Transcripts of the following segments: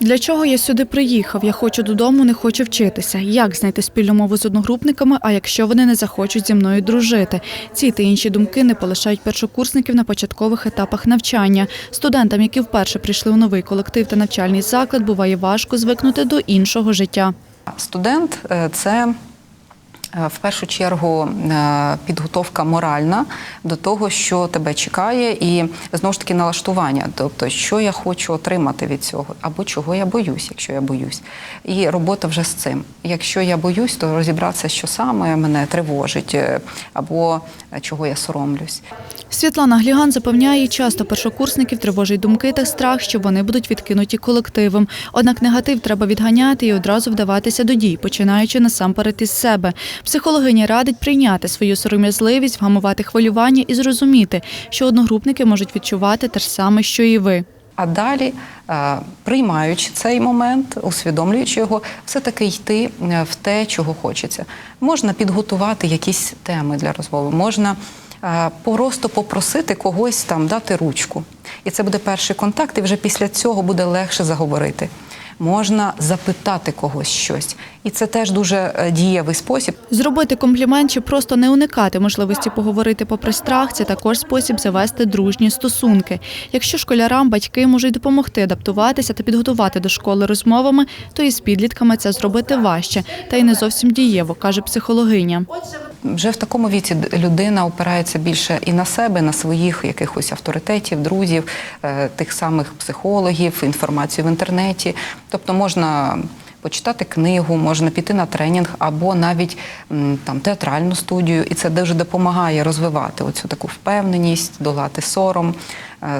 Для чого я сюди приїхав? Я хочу додому, не хочу вчитися. Як знайти спільну мову з одногрупниками, а якщо вони не захочуть зі мною дружити? Ці та інші думки не полишають першокурсників на початкових етапах навчання. Студентам, які вперше прийшли у новий колектив та навчальний заклад, буває важко звикнути до іншого життя. Студент е, це в першу чергу е, підготовка моральна до того, що тебе чекає, і знову ж таки налаштування. Тобто, що я хочу отримати від цього, або чого я боюсь, якщо я боюсь. І робота вже з цим. Якщо я боюсь, то розібратися, що саме мене тривожить, е, або е, чого я соромлюсь. Світлана Гліган запевняє, часто першокурсників тривожать думки та страх, що вони будуть відкинуті колективом. Однак негатив треба відганяти і одразу вдаватися до дій, починаючи насамперед із себе. Психологиня радить прийняти свою сором'язливість, вгамувати хвилювання і зрозуміти, що одногрупники можуть відчувати те ж саме, що і ви. А далі, е, приймаючи цей момент, усвідомлюючи його, все-таки йти е, в те, чого хочеться. Можна підготувати якісь теми для розмови, можна е, просто попросити когось там дати ручку. І це буде перший контакт, і вже після цього буде легше заговорити. Можна запитати когось щось. І це теж дуже е, дієвий спосіб. Зробити комплімент чи просто не уникати можливості поговорити попри страх це також спосіб завести дружні стосунки. Якщо школярам батьки можуть допомогти адаптуватися та підготувати до школи розмовами, то і з підлітками це зробити важче, та й не зовсім дієво, каже психологиня. Вже в такому віці людина опирається більше і на себе, на своїх якихось авторитетів, друзів, е, тих самих психологів, інформацію в інтернеті. Тобто можна почитати книгу, можна піти на тренінг або навіть там театральну студію, і це дуже допомагає розвивати оцю таку впевненість, долати сором,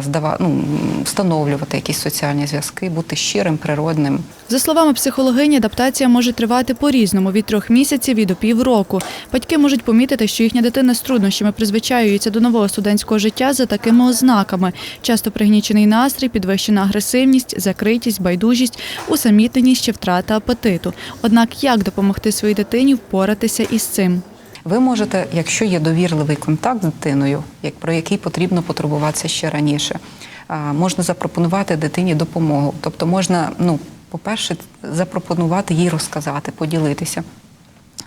здава, ну, встановлювати якісь соціальні зв'язки, бути щирим, природним. За словами психологині, адаптація може тривати по-різному від трьох місяців і до півроку. Батьки можуть помітити, що їхня дитина з труднощами призвичаюється до нового студентського життя за такими ознаками: часто пригнічений настрій, підвищена агресивність, закритість, байдужість, усамітненість чи втрата апетиту. Однак, як допомогти своїй дитині впоратися із цим? Ви можете, якщо є довірливий контакт з дитиною, як про який потрібно потурбуватися ще раніше, можна запропонувати дитині допомогу. Тобто можна, ну, по-перше, запропонувати їй розказати, поділитися.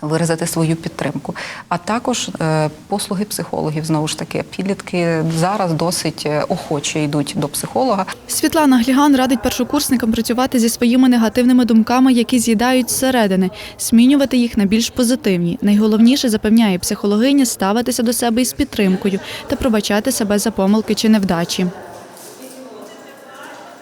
Виразити свою підтримку, а також е, послуги психологів знову ж таки. Підлітки зараз досить е, охоче йдуть до психолога. Світлана Гліган радить першокурсникам працювати зі своїми негативними думками, які з'їдають зсередини, змінювати їх на більш позитивні. Найголовніше запевняє психологиня ставитися до себе із підтримкою та пробачати себе за помилки чи невдачі.